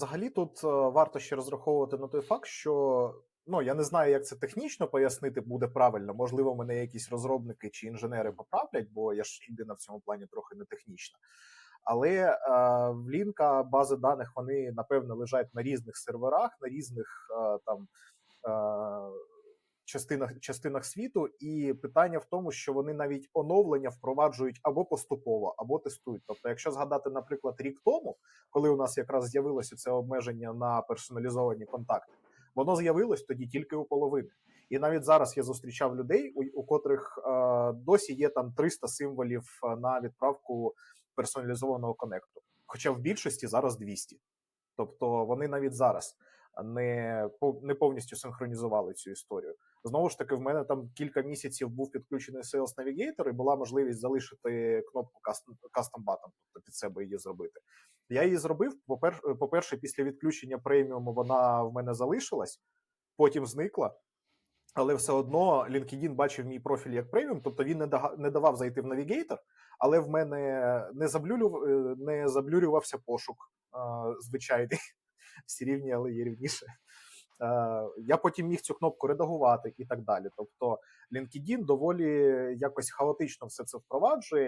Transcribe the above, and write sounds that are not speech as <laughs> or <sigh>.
Взагалі, тут е, варто ще розраховувати на той факт, що ну я не знаю, як це технічно пояснити буде правильно. Можливо, мене якісь розробники чи інженери поправлять, бо я ж людина в цьому плані трохи не технічна. Але е, в лінка бази даних вони напевно лежать на різних серверах, на різних е, там е, частинах, частинах світу. І питання в тому, що вони навіть оновлення впроваджують або поступово, або тестують. Тобто, якщо згадати, наприклад, рік тому, коли у нас якраз з'явилося це обмеження на персоналізовані контакти, воно з'явилось тоді тільки у половини. І навіть зараз я зустрічав людей, у, у котрих е, досі є там 300 символів е, на відправку персоналізованого конекту. Хоча в більшості зараз 200. Тобто вони навіть зараз не, не повністю синхронізували цю історію. Знову ж таки, в мене там кілька місяців був підключений Sales Navigator, і була можливість залишити кнопку Custom, Button, тобто під себе її зробити. Я її зробив. По-перше, після відключення преміуму вона в мене залишилась, потім зникла. Але все одно LinkedIn бачив мій профіль як преміум, тобто він не, давав зайти в навігейтор, але в мене не, заблюрюв, е, не заблюрювався пошук е, звичайний. <laughs> Всі рівні, але є рівніше. Е, Я потім міг цю кнопку редагувати і так далі. Тобто LinkedIn доволі якось хаотично все це впроваджує,